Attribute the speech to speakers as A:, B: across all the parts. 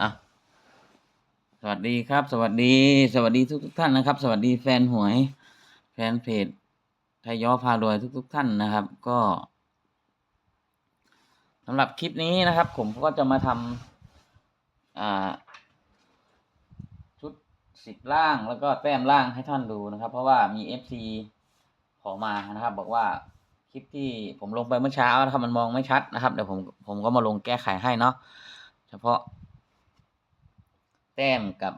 A: อะสวัสดีครับ สวัสดีสวัสดีทุกทุกท่านนะครับ สวัสดีแฟนหวย แฟนเพจไทยย้อพารวยทุกทุกท่านนะครับ ก็สำหรับคลิปนี้นะครับ ผมก็จะมาทำอ่าชุดสิบล่างแล้วก็แต้มล่างให้ท่านดูนะครับ เพราะว่ามีเอฟซีขอมานะครับ บอกว่าคลิปที่ผมลงไปเมื่อเช้านะครับมันมองไม่ชัดนะครับเดี๋ยวผมผมก็มาลงแก้ไขให้เนาะเฉพาะ ต้มกับ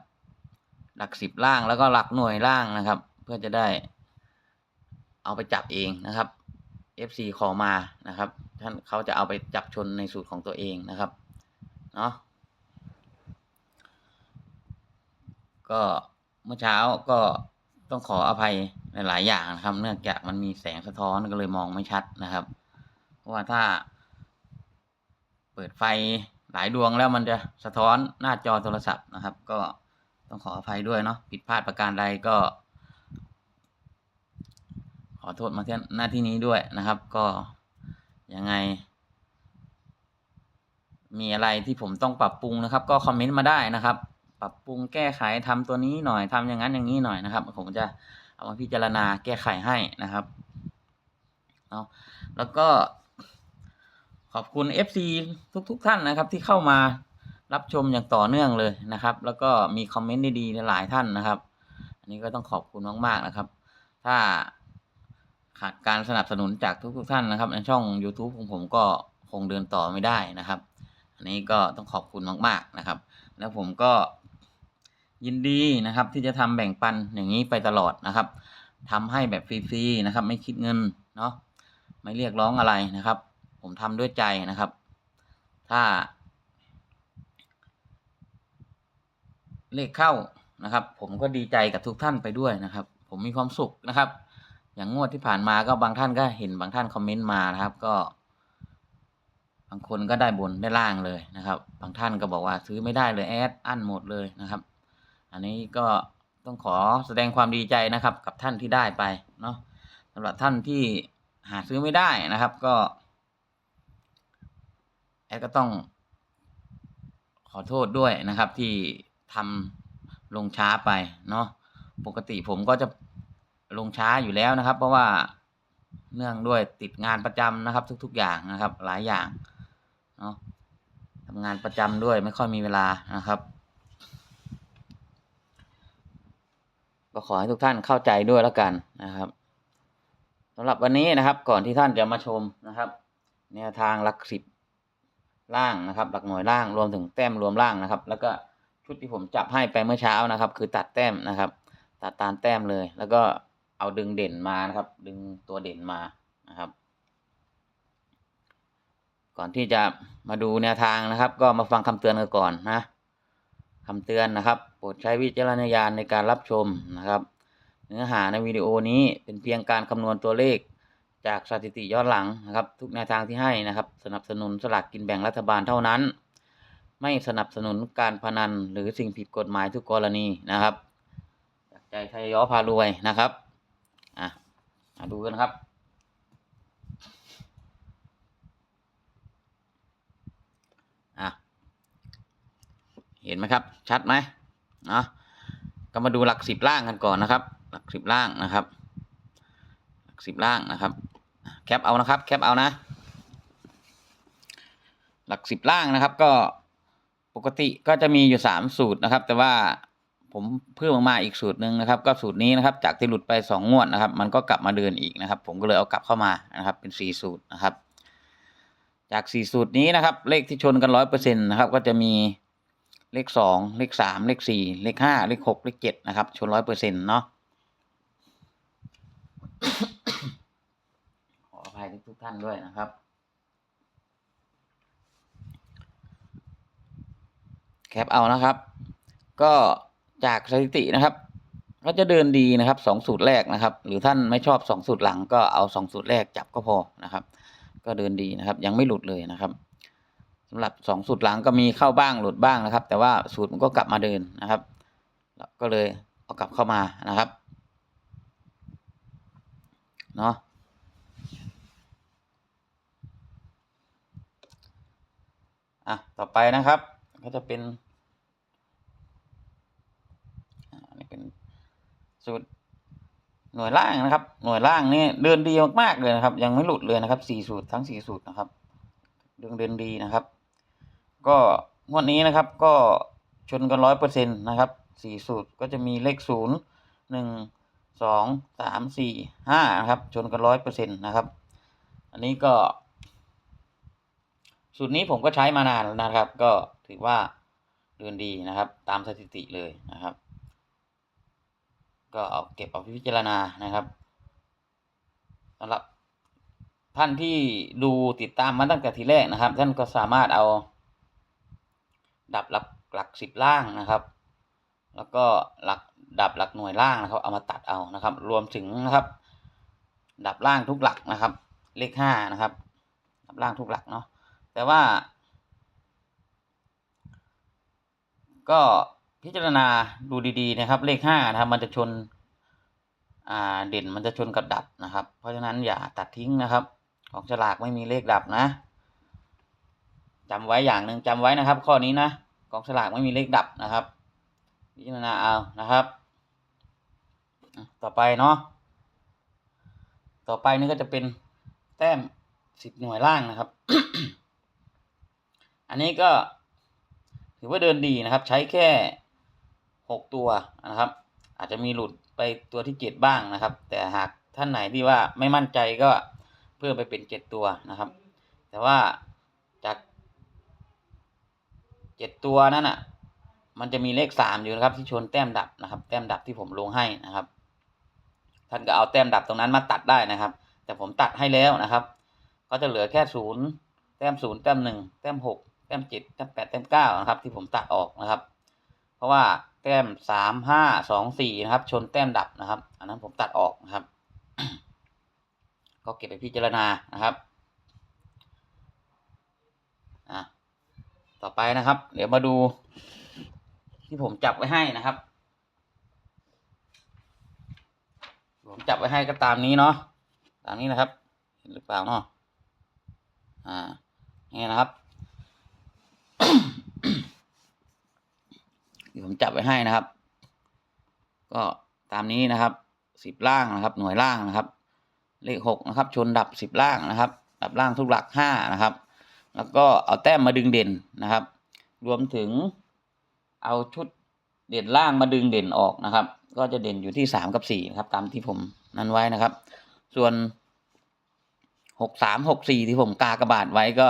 A: หลักสิบล่างแล้วก็หลักหน่วยล่างนะครับ เพื่อจะได้เอาไปจับเองนะครับ FC ขอมานะครับ ท่านเขาจะเอาไปจับชนในสูตรของตัวเองนะครับเนาะก็เมื่อเช้าก็ต้องขออภัยในหลายอย่างนะครับ เนื่องจากมันมีแสงสะท้อนก็เลยมองไม่ชัดนะครับ เพราะว่าถ้าเปิดไฟ หลายดวงแล้วมันจะสะท้อนหน้าจอโทรศัพท์นะครับ ก็ต้องขออภัยด้วยเนาะผิดพลาดประการใดก็ ขอโทษมาที่หน้าที่นี้ด้วยนะครับ ก็ยังไง มีอะไรที่ผมต้องปรับปรุงนะครับ ก็คอมเมนต์มาได้นะครับ ปรับปรุงแก้ไขทำตัวนี้หน่อยทำอย่างนั้นอย่างนี้หน่อยนะครับ ผมจะเอามาพิจารณาแก้ไขให้นะครับเนาะแล้วก็ ขอบคุณ FC ทุกๆทท่านนะครับ ที่เข้ามารับชมอย่างต่อเนื่องเลยนะครับ แล้วก็มีคอมเมนต์ดีๆหลายท่านนะครับ อันนี้ก็ต้องขอบคุณมากๆนะครับ ถ้าขาดการสนับสนุนจากทุกๆท่านนะครับ ในช่อง YouTube ของผมก็คงเดินต่อไม่ได้นะครับ อันนี้ก็ต้องขอบคุณมากๆนะครับ แล้วผมก็ยินดีนะครับ ที่จะทำแบ่งปันอย่างนี้ไปตลอดนะครับทำให้แบบฟรีๆนะครับ ไม่คิดเงินเนาะไม่เรียกร้องอะไรนะครับ ผมทำด้วยใจนะครับ ถ้า เลขเข้านะครับ ผมก็ดีใจกับทุกท่านไปด้วยนะครับ ผมมีความสุขนะครับ อย่างงวดที่ผ่านมาก็บางท่านก็เห็นบางท่านคอมเมนต์มานะครับก็บางคนก็ได้บนได้ล่างเลยนะครับ บางท่านก็บอกว่าซื้อไม่ได้เลยแอดอั้นหมดเลยนะครับ อันนี้ก็ต้องขอแสดงความดีใจนะครับ กับท่านที่ได้ไปเนาะสำหรับท่านที่หาซื้อไม่ได้นะครับ ก็ แอดก็ต้อง ขอโทษด้วยนะครับ ที่ทำลงช้าไปเนาะปกติผมก็จะลงช้าอยู่แล้วนะครับ เพราะว่าเนื่องด้วยติดงานประจำนะครับ ทุก ๆ อย่างนะครับ หลายอย่างเนาะทำงานประจำด้วยไม่ค่อยมีเวลานะครับ ก็ขอให้ทุกท่านเข้าใจด้วยแล้วกันนะครับสำหรับวันนี้นะครับก่อนที่ท่านจะมาชมนะครับ แนวทางลักสิบ ล่างนะครับ หลักหน่วยล่างรวมถึงแต้มรวมล่างนะครับ แล้วก็ชุดที่ผมจับให้ไปเมื่อเช้านะครับ คือตัดแต้มนะครับ ตัดตามแต้มเลย แล้วก็เอาดึงเด่นมานะครับ ดึงตัวเด่นมานะครับ ก่อนที่จะมาดูแนวทางนะครับ ก็มาฟังคำเตือนกันก่อนนะคำเตือนนะครับ โปรดใช้วิจารณญาณในการรับชมนะครับ เนื้อหาในวิดีโอนี้เป็นเพียงการคำนวณตัวเลข จากสถิติย้อนหลังนะครับ ทุกแนวทางที่ให้นะครับ สนับสนุนสลากกินแบ่งรัฐบาลเท่านั้น ไม่สนับสนุนการพนันหรือสิ่งผิดกฎหมายทุกกรณีนะครับจากใจไทยย้อพารวยนะครับอะมาดูกันครับอะเห็นไหมครับ ชัดไหมเนาะก็มาดูหลักสิบล่างกันก่อนนะครับ หลักสิบล่างนะครับ สิบล่างนะครับ แคปเอานะครับ แคปเอานะ หลักสิบล่างนะครับ ก็ปกติก็จะมีอยู่สามสูตรนะครับ แต่ว่าผมเพิ่มมาอีกสูตรหนึ่งนะครับ ก็สูตรนี้นะครับ จากที่หลุดไปสองงวดนะครับ มันก็กลับมาเดินอีกนะครับ ผมก็เลยเอากลับเข้ามานะครับ เป็นสี่สูตรนะครับ จากสี่สูตรนี้นะครับ เลขที่ชนกันร้อยเปอร์เซ็นต์นะครับ ก็จะมีเลขสองเลขสามเลขสี่เลขห้าเลขหกเลขเจ็ดนะครับ ชนร้อยเปอร์เซ็นต์เนาะ ทุกท่านด้วยนะครับ แคปเอานะครับ ก็จากสถิตินะครับก็จะเดินดีนะครับสองสูตรแรกนะครับ หรือท่านไม่ชอบสองสูตรหลังก็เอาสองสูตรแรกจับก็พอนะครับ ก็เดินดีนะครับ ยังไม่หลุดเลยนะครับสำหรับสองสูตรหลังก็มีเข้าบ้างหลุดบ้างนะครับ แต่ว่าสูตรมันก็กลับมาเดินนะครับก็เลยเอากลับเข้ามานะครับเนาะะต่อไปนะครับ ก็จะเป็นนี่เป็นสูตรหน่วยล่างนะครับ หน่วยล่างนี่เดินดีมากๆเลยนะครับ ยังไม่หลุดเลยนะครับสี่สูตรทั้งสี่สูตรนะครับเดืองเดินดีนะครับ ก็งวดนี้นะครับก็ชนกันร้อยเปอร์เซ็นต์นะครับสี่สูตรก็จะมีเลขศูนย์หนึ่งสองสามสี่ห้านะครับ ชนกันร้อยเปอร์เซ็นต์นะครับ อันนี้ก็ สูตรนี้ผมก็ใช้มานานแล้วนะครับ ก็ถือว่าเดินดีนะครับ ตามสถิติเลยนะครับ ก็เอาเก็บเอาพิจารณานะครับสำหรับท่านที่ดูติดตามมาตั้งแต่ทีแรกนะครับ ท่านก็สามารถเอา ดับหลักหลักสิบล่างนะครับ แล้วก็หลักดับหลักหน่วยล่างนะครับ เอามาตัดเอานะครับ รวมถึงนะครับ ดับล่างทุกหลักนะครับ เลขห้านะครับ ดับล่างทุกหลักเนาะ แต่ว่า ก็พิจารณาดูดีๆนะครับ เลขห้านะครับ มันจะชน อ่าเด่นมันจะชนกับดับนะครับ เพราะฉะนั้นอย่าตัดทิ้งนะครับ ของฉลากไม่มีเลขดับนะจำไว้อย่างหนึ่งจำไว้นะครับ ข้อนี้นะกองฉลากไม่มีเลขดับนะครับ พิจารณาเอานะครับต่อไปเนาะต่อไปนี่ก็จะเป็นแต้มสิบหน่วยล่างนะครับ อันนี้ก็ถือว่าเดินดีนะครับ ใช้แค่หกตัวนะครับ อาจจะมีหลุดไปตัวที่เจ็ดบ้างนะครับ แต่หากท่านไหนที่ว่าไม่มั่นใจก็เพิ่มไปเป็นเจ็ดตัวนะครับ แต่ว่าจากเจ็ดตัวนั้นอะ มันจะมีเลขสามอยู่นะครับที่ชนแต้มดับนะครับ แต้มดับที่ผมลงให้นะครับ ท่านก็เอาแต้มดับตรงนั้นมาตัดได้นะครับ แต่ผมตัดให้แล้วนะครับ ก็จะเหลือแค่ศูนย์แต้มศูนย์แต้มหนึ่งแต้มหก ต้มเจ็ดแต้มแปดแต้มเก้านะครับ ที่ผมตัดออกนะครับ เพราะว่าแต้มสามห้าสองสี่นะครับ ชนแต้มดับนะครับ อันนั้นผมตัดออกนะครับ ก็เก็บไปพิจารณานะครับอะต่อไปนะครับ เดี๋ยวมาดู ที่ผมจับไว้ให้นะครับ ผมจับไว้ให้ก็ตามนี้เนาะตามนี้นะครับ เห็นหรือเปล่าเนาะอ่านี่นะครับ ผมจับไว้ให้นะครับ ก็ตามนี้นะครับสิบล่างนะครับ หน่วยล่างนะครับ เลขหกนะครับ ชนดับสิบล่างนะครับ ดับล่างทุกหลักห้านะครับ แล้วก็เอาแต้มมาดึงเด่นนะครับ รวมถึงเอาชุดเด่นล่างมาดึงเด่นออกนะครับ ก็จะเด่นอยู่ที่สามกับสี่นะครับ ตามที่ผมนั้นไว้นะครับ ส่วนหกสามหกสี่ที่ผมกากระบาดไว้ก็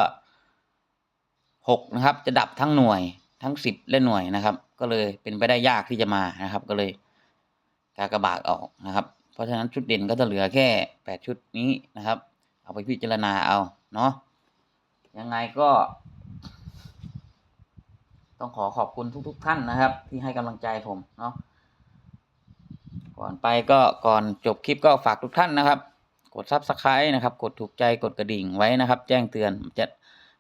A: หกนะครับ จะดับทั้งหน่วยทั้งสิบและหน่วยนะครับ ก็เลยเป็นไปได้ยากที่จะมานะครับ ก็เลยกากระบาดออกนะครับ เพราะฉะนั้นชุดเด่นก็จะเหลือแค่แปดชุดนี้นะครับ เอาไปพิจารณาเอาเนาะยังไงก็ ต้องขอขอบคุณทุกๆท่านนะครับ ที่ให้กำลังใจผมเนาะก่อนไปก็ก่อนจบคลิปก็ฝากทุกท่านนะครับ กดซับสไครต์นะครับ กดถูกใจกดกระดิ่งไว้นะครับ แจ้งเตือนจะ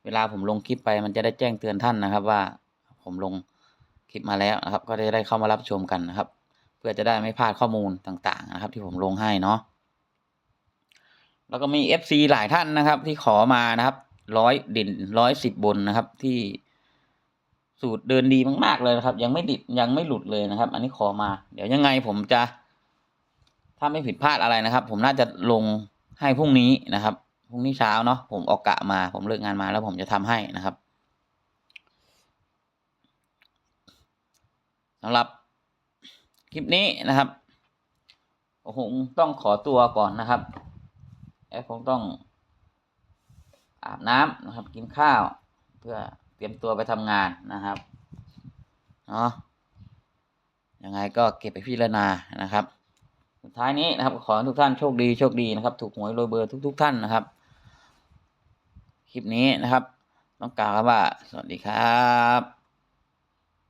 A: เวลาผมลงคลิปไปมันจะได้แจ้งเตือนท่านนะครับว่าผมลง คลิปมาแล้วนะครับ ก็จะได้เข้ามารับชมกันนะครับ เพื่อจะได้ไม่พลาดข้อมูลต่างๆ นะครับ ที่ผมลงให้เนาะแล้วก็มี FC หลายท่านนะครับ ที่ขอมานะครับร้อยเด่นร้อยสิบบนนะครับ ที่สูตรเดินดีมาก ๆ เลยนะครับ ยังไม่ดิดยังไม่หลุดเลยนะครับ อันนี้ขอมา เดี๋ยวยังไงผมจะ ถ้าไม่ผิดพลาดอะไรนะครับ ผมน่าจะลงให้พรุ่งนี้นะครับพรุ่งนี้เช้าเนาะผมออกกะมา ผมเลิกงานมาแล้วผมจะทำให้นะครับ สำหรับคลิปนี้นะครับผมต้องขอตัวก่อนนะครับแอดคงต้องอาบน้ำนะครับ กินข้าว เพื่อเตรียมตัวไปทำงานนะครับเนาะยังไงก็เก็บไปพิจารณานะครับ สุดท้ายนี้นะครับ ขอให้ทุกท่านโชคดีโชคดีนะครับ ถูกหวยรวยเบอร์ทุกๆท่านนะครับ คลิปนี้นะครับ ต้องกล่าวว่า สวัสดีครับ